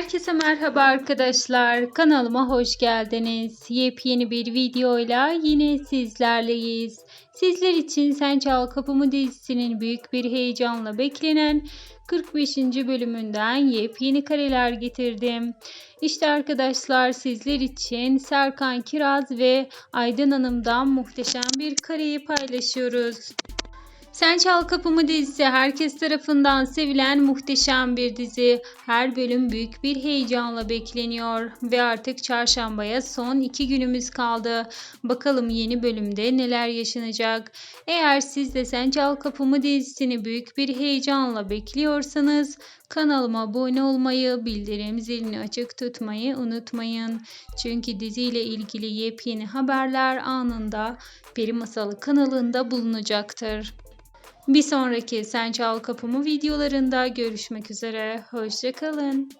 Herkese merhaba arkadaşlar. Kanalıma hoş geldiniz. Yepyeni bir videoyla yine sizlerleyiz. Sizler için Sen Çal Kapımı dizisinin büyük bir heyecanla beklenen 45. bölümünden yepyeni kareler getirdim. İşte arkadaşlar sizler için Serkan Kiraz ve Aydın Hanım'dan muhteşem bir kareyi paylaşıyoruz. Sen Çal Kapımı dizisi herkes tarafından sevilen muhteşem bir dizi. Her bölüm büyük bir heyecanla bekleniyor ve artık çarşambaya son iki günümüz kaldı. Bakalım yeni bölümde neler yaşanacak. Eğer siz de Sen Çal Kapımı dizisini büyük bir heyecanla bekliyorsanız kanalıma abone olmayı, bildirim zilini açık tutmayı unutmayın. Çünkü diziyle ilgili yepyeni haberler anında Peri Masalı kanalında bulunacaktır. Bir sonraki Sen Çal Kapımı videolarında görüşmek üzere. Hoşçakalın.